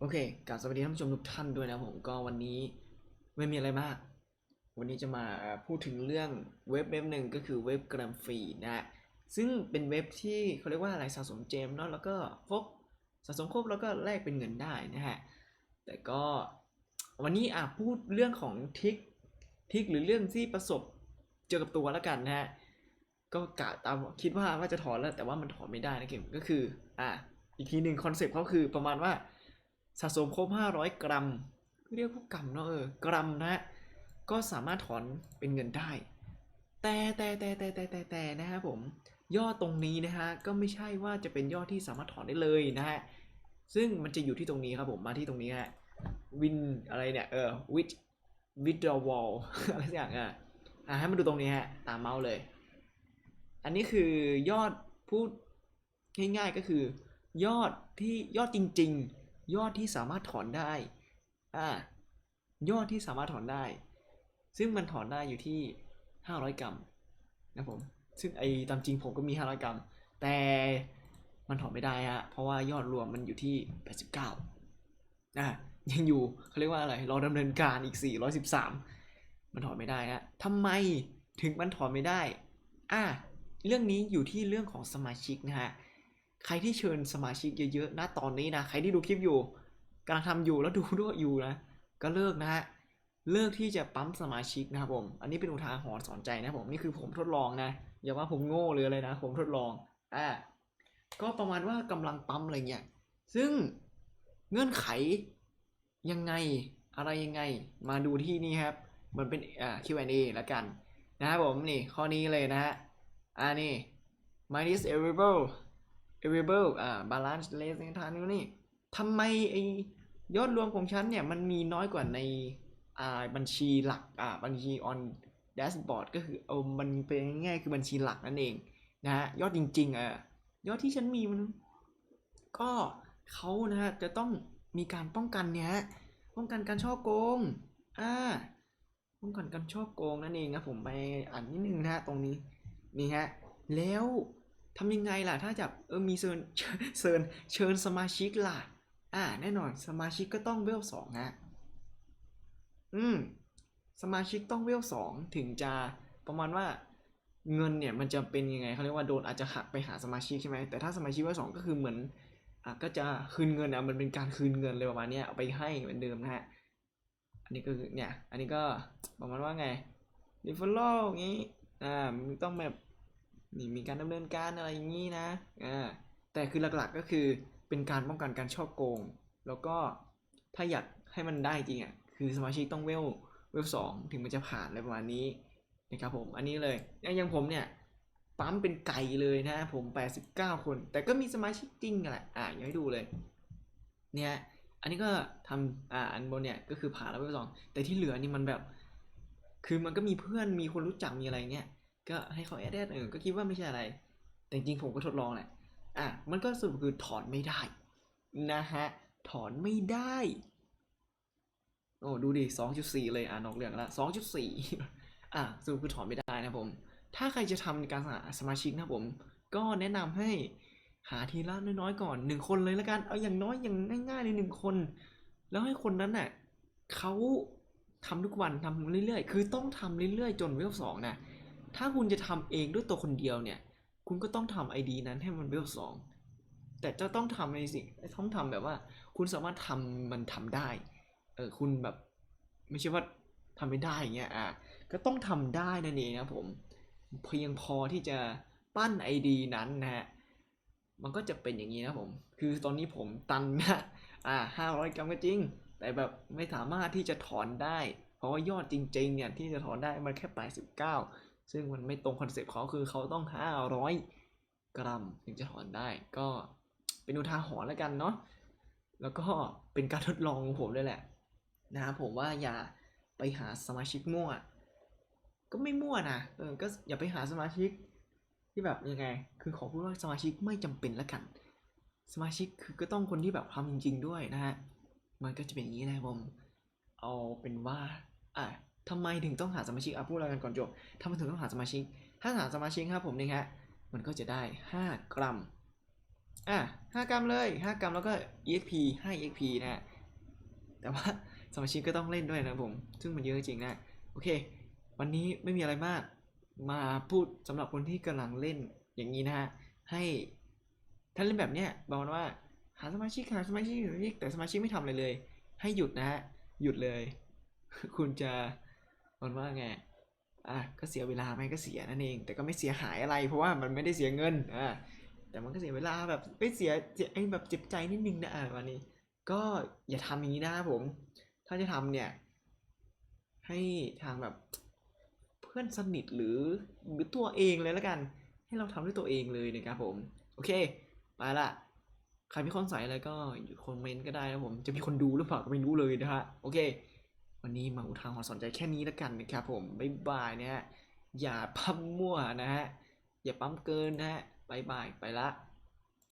โอเคกราบสวัสดีท่านผู้ชมทุกท่านด้วยนะผมก็วันนี้ไม่มีอะไรมาก วันนี้จะมาพูดถึงเรื่องเว็บเว็บหนึ่งก็คือเว็บกรัมฟรีนะฮะซึ่งเป็นเว็บที่เขาเรียกว่าอะไรสะสมเจมเนาะแล้วก็พกสะสมครบแล้วก็แลกเป็นเงินได้นะฮะแต่ก็วันนี้อะพูดเรื่องของทิกทิกหรือเรื่องที่ประสบเจอกับตัวแล้วกันนะฮะก็กะตามคิดว่าว่าจะถอนแล้วแต่ว่ามันถอนไม่ได้นะเกมก็คืออะอีกทีหนึ่งคอนเซปต์เขาคือประมาณว่า สะสมครบ 500 กรัม เรียกพวกกรัมเนาะเออกรัมนะฮะก็สามารถถอนเป็นเงินได้ แต่แต่แต่แต่แต่แต่แต่นะฮะผมยอดตรงนี้นะฮะก็ไม่ใช่ว่าจะเป็นยอดที่สามารถถอนได้เลยนะฮะซึ่งมันจะอยู่ที่ตรงนี้ครับผมมาที่ตรงนี้ฮะวินอะไรเนี่ยเออวิดวิดดอวอลอะไรสักอย่างอะอะให้มาดูตรงนี้ฮะตามเมาส์เลย อันนี้คือยอดพูดง่ายๆก็คือยอดที่ยอดจริง ๆ ยอดที่สามารถถอนได้อ่ายอดที่สามารถถอนได้ ซึ่งมันถอนได้อยู่ที่ 500 กรัมนะผม ซึ่งไอ้ตามจริงผมก็มี 500 กรัม แต่มันถอนไม่ได้ฮะ เพราะว่ายอดรวมมันอยู่ที่ 89อะยังอยู่เขาเรียกว่าอะไร รอดำเนินการอีก 413 มันถอนไม่ได้ฮะทำไมถึงมันถอนไม่ได้ อะ เรื่องนี้อยู่ที่เรื่องของสมาชิกนะฮะ ใครที่เชิญสมาชิกเยอะๆนะตอนนี้นะใครที่ดูคลิปอยู่กำลังทำอยู่แล้วดูด้วยอยู่นะก็เลิกนะฮะเลิกที่จะปั๊มสมาชิกนะครับผม อันนี้เป็นอุทาหรณ์สอนใจนะผมนี่คือผมทดลองนะอย่าว่าผมโง่หรืออะไรนะ ผมทดลองอ่าก็ประมาณว่ากำลังปั๊มอะไรเงี้ยซึ่งเงื่อนไขยังไงอะไรยังไงมาดูที่นี่ครับ มันเป็นอ่า Q&A ล้วกันนะครับผมนี่ข้อนี้เลยนะฮะอ่านี่ minus variable variable อ่า balance less ในทางนี้นี่ทำไมไอยอดรวมของฉันเนี่ยมันมีน้อยกว่าในอ่าบัญชีหลักอ่าบัญชี on dashboard ก็คือเอามันเป็นง่ายๆคือบัญชีหลักนั่นเองนะฮะยอดจริงๆอะยอดที่ฉันมีมันก็เขานะฮะจะต้องมีการป้องกันเนี่ยป้องกันการช่อโกงอ่าป้องกันการช่อโกงนั่นเองครับผมไปอ่านนิดนึงนะฮะตรงนี้นี่ฮะแล้ว ทำยังไงล่ะ ถ้าจะเออมีเชิญเชิญเชิญสมาชิกล่ะ อ่า แน่นอนสมาชิกก็ต้องเวลสองฮะอืม สมาชิกต้องเวลสองถึงจะประมาณว่าเงินเนี่ยมันจะเป็นยังไงเขาเรียกว่าโดนอาจจะหักไปหาสมาชิกใช่ไหมแต่ถ้าสมาชิกเวลสองก็คือเหมือนอะก็จะคืนเงินอะมันเป็นการคืนเงินเลยประมาณนี้เอาไปให้เหมือนเดิมนะฮะอันนี้ก็เนี่ย อันนี้ก็ประมาณว่าไงรีฟอลโล่อย่างงี้อ่ามันต้องแบบ นี่มีการดำเนินการอะไรอย่างนี้นะอ่าแต่คือหลักๆก็คือเป็นการป้องกันการช่อโกง แล้วก็ถ้าอยากให้มันได้จริงอะคือสมาชิกต้องเวลเวลสองถึงมันจะผ่านอะไรประมาณนี้นะครับผมอันนี้เลยอย่างผมเนี่ยปั๊มเป็นไก่เลยนะผม 89 คน แต่ก็มีสมาชิกจริงแหละอ่าอยากให้ดูเลยเนี่ยอันนี้ก็ทำอ่าอันบนเนี่ยก็คือผ่านแล้วเวลสองแต่ที่เหลือนี่มันแบบ คือมันก็มีเพื่อนมีคนรู้จักมีอะไรเนี่ย ก็ให้เขาแอดแอดเออก็คิดว่าไม่ใช่อะไร แต่จริงผมก็ทดลองแหละอะมันก็สรุปคือถอนไม่ได้ นะฮะ ถอนไม่ได้ โอ้ดูดิสองจุดสี่เลยอ่านอกเรื่องละสองจุดสี่อะสรุปคือถอนไม่ได้นะผม ถ้าใครจะทำการหาสมาชิกนะผม ก็แนะนำให้หาทีละน้อยๆก่อนหนึ่งคนเลยละกัน เอาอย่างน้อยอย่างง่ายๆเลยหนึ่งคน แล้วให้คนนั้นน่ะเขาทำทุกวันทำเรื่อยๆ คือต้องทำเรื่อยๆ จนเวลสองนะ ถ้าคุณจะทำเองด้วยตัวคนเดียวเนี่ย คุณก็ต้องทำไอดีนั้นให้มันเวลสองแต่จะต้องทำในสิ่งต้องทำแบบว่า คุณสามารถทำมันทำได้ เออคุณแบบ ไม่ใช่ว่าทำไม่ได้อย่างเงี้ยอะก็ต้องทำได้นั่นเองนะผมเพียงพอที่จะปั้นไอดีนั้นนะฮะมันก็จะเป็นอย่างนี้นะผม คือตอนนี้ผมตันนะอ่าห้าร้อยกรัมก็จริง แต่แบบไม่สามารถที่จะถอนได้ เพราะว่ายอดจริงๆเนี่ยที่จะถอนได้มันแค่89 ซึ่งมันไม่ตรงคอนเซปต์เขาคือเขาต้อง 500 กรัมถึงจะถอนได้ ก็เป็นอุทาหรณ์แล้วกันเนาะแล้วก็เป็นการทดลองของผมด้วยแหละ นะผมว่าอย่าไปหาสมาชิกมั่ว ก็ไม่มั่วนะเออก็อย่าไปหาสมาชิกที่แบบยังไง คือขอพูดว่าสมาชิกไม่จำเป็นแล้วกัน สมาชิกคือก็ต้องคนที่แบบทำจริงๆด้วยนะฮะ มันก็จะเป็นอย่างนี้นะผม เอาเป็นว่า อะ ทำไมถึงต้องหาสมาชิกอะพูดอะไรกันก่อนจบทำไมถึงต้องหาสมาชิก ถ้าหาสมาชิกครับผมนี่ฮะมันก็จะได้ 5 กรัมอะห้ากรัมเลยห้ากรัมแล้วก็ exp ให้ exp นะฮะแต่ว่าสมาชิกก็ต้องเล่นด้วยนะผม ซึ่งมันเยอะจริงนะโอเค วันนี้ไม่มีอะไรมาก มาพูดสำหรับคนที่กำลังเล่นอย่างนี้นะฮะให้ถ้าเล่นแบบเนี้ยบอกว่าหาสมาชิกหาสมาชิกหาสมาชิกแต่สมาชิกไม่ทำอะไรเลย ให้หยุดนะฮะหยุดเลย คุณจะ มันว่าไงอะก็เสียเวลาไหมก็เสียนั่นเอง แต่ก็ไม่เสียหายอะไร เพราะว่ามันไม่ได้เสียเงินอ่าแต่มันก็เสียเวลาแบบไม่เสียเสียไอ้แบบเจ็บใจนิดนึงนะอะวันนี้ ก็อย่าทำอย่างนี้นะครับผม ถ้าจะทำเนี่ย ให้ทางแบบเพื่อนสนิทหรือหรือตัวเองเลยแล้วกัน ให้เราทำด้วยตัวเองเลยนะครับผม โอเคไปละใครมีข้อสงสัยอะไรก็อยู่คอมเมนต์ก็ได้นะผม จะมีคนดูหรือเปล่าก็ไม่รู้เลยนะฮะ โอเค วันนี้มาอุทาหรณ์สอนใจแค่นี้แล้วกันนะครับผมบ๊ายบายนะฮะอย่าปั๊มมั่วนะฮะอย่าปั๊มเกินนะฮะบ๊ายบายไปละ